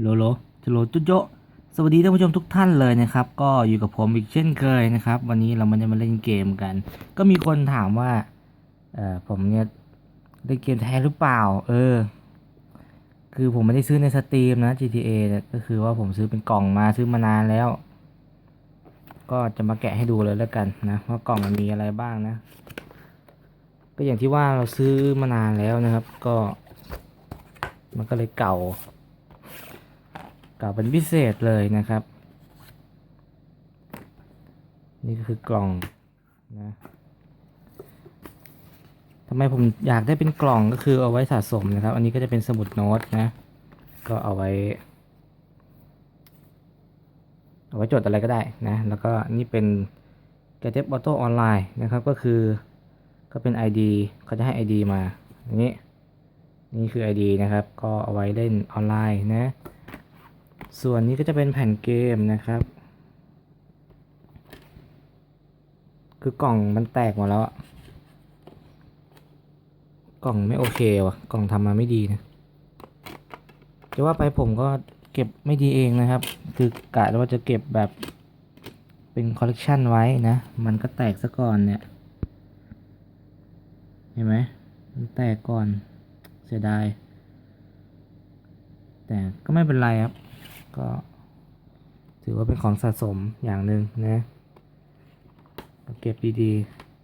โลโลจโลจุโจสวัสดีท่านผู้ชมทุกท่านเลยนะครับ ก็อยู่กับผมอีกเช่นเคยนะครับ วันนี้เรามาจะมาเล่นเกมกัน ก็มีคนถามว่าเออผมเนี่ยเล่นเกมแท้หรือเปล่า เออ คือผมไม่ได้ซื้อในสตรีมนะ GTA ก็คือว่าผมซื้อเป็นกล่องมาซื้อมานานแล้ว ก็จะมาแกะให้ดูเลยแล้วกันนะว่ากล่องมันมีอะไรบ้างนะ ก็อย่างที่ว่าเราซื้อมานานแล้วนะครับ ก็ มันก็เลยเก่า เก่าเป็นพิเศษเลยนะครับ นี่ก็คือกล่องนะทำไมผมอยากได้เป็นกล่องก็คือเอาไว้สะสมนะครับ อันนี้ก็จะเป็นสมุดโน้ตนะ ก็เอาไว้ เอาไว้จดอะไรก็ได้นะ แล้วก็นี่เป็น g a d g e t Auto Online นะครับ ก็คือก็เป็น ID เขาจะให้ ID มาอย่างนี้ นี่คือ ID นะครับ ก็เอาไว้เล่นออนไลน์นะ ส่วนนี้ก็จะเป็นแผ่นเกมนะครับ คือกล่องมันแตกหมดแล้วอะกล่องไม่โอเควะกล่องทำมาไม่ดีนะจะว่าไปผมก็เก็บไม่ดีเองนะครับ คือกะว่าจะเก็บแบบเป็นคอลเลกชันไว้นะ มันก็แตกซะก่อนเนี่ย เห็นไหมมันแตกก่อนเสียดาย แต่ก็ไม่เป็นไรครับ ก็ถือว่าเป็นของสะสมอย่างหนึ่งนะเก็บดี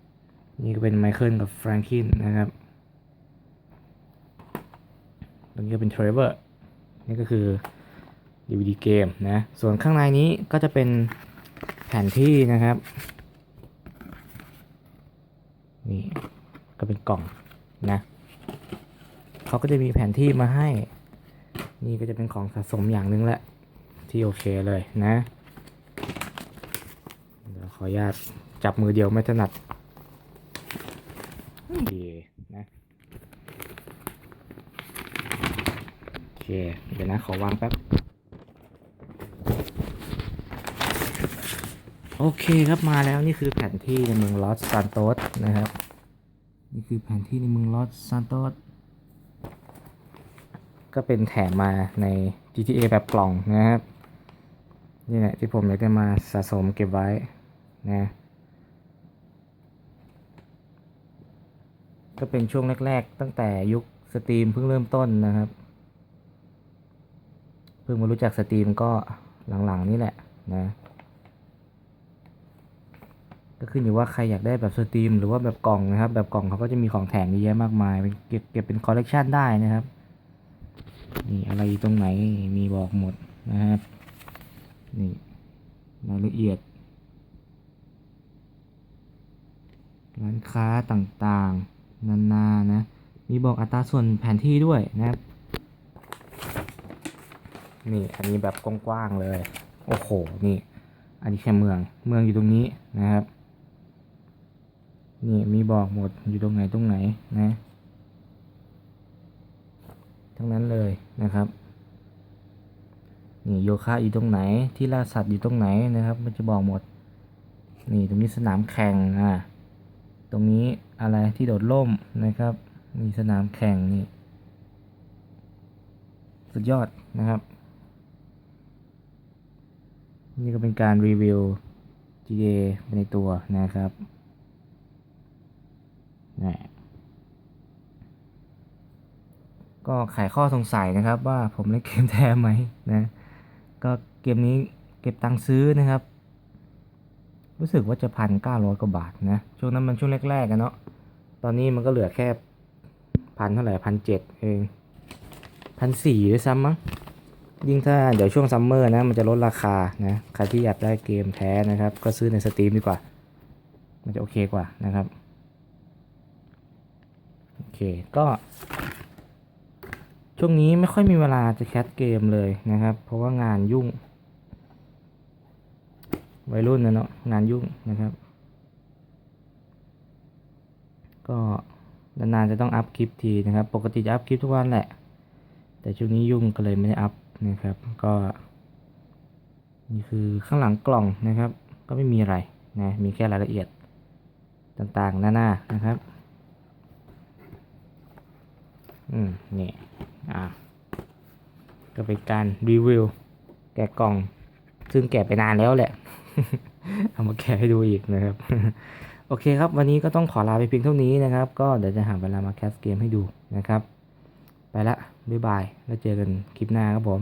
ๆ นี่ก็เป็นไมเคิลกับแฟรงคินนะครับตรงนี้ก็เป็นเทรเวอร์นี่ก็คือ DVD เกมนะ ส่วนข้างในนี้ก็จะเป็นแผนที่นะครับ นี่ก็เป็นกล่องนะเขาก็จะมีแผนที่มาให้ นี่ก็จะเป็นของสะสมอย่างหนึ่งแหละ ที่โอเคเลยนะเดี๋ยวขออนุญาตจับมือเดียวไม่ถนัดโอเคนะโอเคเดี๋ยวนะขอวางแป๊บโอเคครับมาแล้วนี่คือแผนที่ในเมืองลอสซานโตสนะครับ นี่คือแผนที่ในเมืองลอสซานโตสก็เป็นแถมมาใน GTA แบบกล่องนะครับ นี่แหละที่ผมอยากได้มาสะสมเก็บไว้นะก็เป็นช่วงแรก ๆ ตั้งแต่ยุคสตรีมเพิ่งเริ่มต้นนะครับ เพิ่งมารู้จักสตรีมก็หลัง ๆ นี่แหละนะก็ขึ้นอยู่ว่าใครอยากได้แบบสตรีมหรือว่าแบบกล่องนะครับ แบบกล่องเขาก็จะมีของแถมเยอะแยะมากมายเป็นเก็บเก็บเป็นคอลเลกชันได้นะครับนี่อะไรตรงไหนมีบอกหมดนะครับ นี่รายละเอียด ร้านค้าต่างๆ นานานะ มีบอกอัตราส่วนแผนที่ด้วยนะครับ นี่อันนี้แบบกว้างๆเลย โอ้โห นี่ อันนี้แค่เมือง เมืองอยู่ตรงนี้นะครับ นี่มีบอกหมดอยู่ตรงไหนตรงไหนนะ ทั้งนั้นเลยนะครับ นี่โยคะอยู่ตรงไหน ที่ล่าสัตว์อยู่ตรงไหนนะครับ มันจะบอกหมด นี่ตรงนี้สนามแข่งอะตรงนี้อะไรที่โดดร่มนะครับ มีสนามแข่งนี่ สุดยอดนะครับ นี่ก็เป็นการรีวิว GTA ในตัวนะครับนี่ก็ไขข้อสงสัยนะครับว่าผมเล่นเกมแท้ไหมนะ ก็เกมนี้เก็บตังค์ซื้อนะครับ รู้สึกว่าจะพันเก้าร้อยกว่าบาทนะ ช่วงนั้นมันช่วงแรกๆกันเนาะ ตอนนี้มันก็เหลือแค่พันเท่าไหร่พันเจ็ดเองพันสี่ด้วยซ้ำมั้ง ยิ่งถ้าเดี๋ยวช่วงซัมเมอร์นะ มันจะลดราคานะ ใครที่อยากได้เกมแท้นะครับ ก็ซื้อในสตรีมดีกว่า มันจะโอเคกว่านะครับ โอเค ก็ ช่วงนี้ไม่ค่อยมีเวลาจะแคสเกมเลยนะครับ เพราะว่างานยุ่ง วัยรุ่นนะเนาะงานยุ่งนะครับ ก็นานๆจะต้องอัพคลิปทีนะครับ ปกติจะอัพคลิปทุกวันแหละ แต่ช่วงนี้ยุ่งก็เลยไม่ได้อัพนะครับ ก็นี่คือข้างหลังกล่องนะครับ ก็ไม่มีอะไรนะมีแค่รายละเอียดต่างๆหน้าๆนะครับ อืม นี่ อ่าก็เป็นการรีวิวแกะกล่อง ซึ่งแกะไปนานแล้วแหละ เอามาแกะให้ดูอีกนะครับ โอเคครับ วันนี้ก็ต้องขอลาไปเพียงเท่านี้นะครับ ก็เดี๋ยวจะหาเวลามาแคสเกมให้ดูนะครับ ไปละ บ๊ายบาย แล้วเจอกันคลิปหน้าครับผม